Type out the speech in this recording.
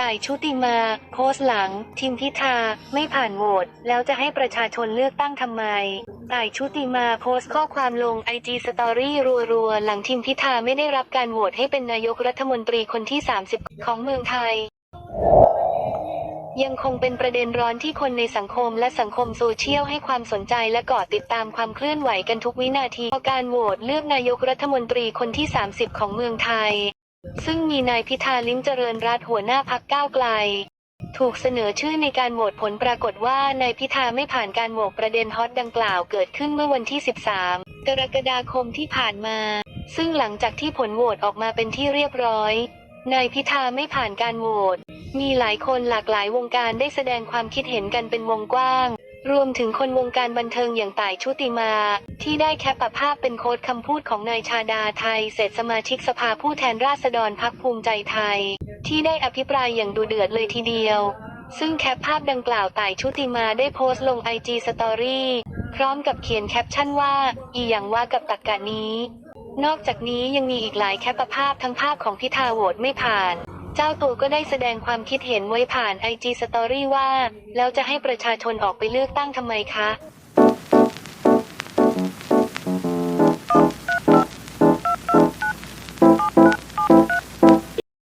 ต่ายชุติมาโพสหลัง ทิมพิธา ไม่ผ่านโหวตแล้วจะให้ประชาชนเลือกตั้งทำไม ต่ายชุติมาโพสต์ข้อความลงไอจีสตอรี่รัวๆ หลังทิมพิธาไม่ได้รับการโหวตให้เป็นนายกรัฐมนตรีคนที่ 30 ของเมืองไทย ยังคงเป็นประเด็นร้อนที่คนในสังคมและสังคมโซเชียลให้ความสนใจและเกาะติดตามความเคลื่อนไหวกันทุกวินาทีการโหวตเลือกนายกรัฐมนตรีคนที่ 30 ของเมืองไทย ซึ่งมีนายพิธาลิ้มเจริญรัตหัวหน้าพักก้าวไกล ถูกเสนอชื่อในการโหวตผลปรากฏว่านายพิธาไม่ผ่านการโหวตประเด็นฮอตดังกล่าวเกิดขึ้นเมื่อวันที่ 13 กรกฎาคมที่ผ่านมา ซึ่งหลังจากที่ผลโหวตออกมาเป็นที่เรียบร้อยนายพิธาไม่ผ่านการโหวต มีหลายคนหลากหลายวงการได้แสดงความคิดเห็นกันเป็นวงกว้าง รวมถึงคนวงการบันเทิงอย่างต่ายชุติมา ที่ได้แคปภาพเป็นโค้ดคำพูดของนายชาดาไทยเศรษสมาชิกสภาผู้แทนราษฎรพักภูมิใจไทย ที่ได้อภิปรายอย่างดูเดือดเลยทีเดียว ซึ่งแคปภาพดังกล่าวต่ายชุติมาได้โพสต์ลงไอจีสตอรี่พร้อมกับเขียนแคปชั่นว่า อีอย่างว่ากับตักกะนี้ นอกจากนี้ยังมีอีกหลายแคปภาพทั้งภาพของพิธาโหวตไม่ผ่าน เจ้าตัวก็ได้แสดงความคิดเห็นไว้ผ่านไอจีสตอรี่ว่า แล้วจะให้ประชาชนออกไปเลือกตั้งทำไมคะ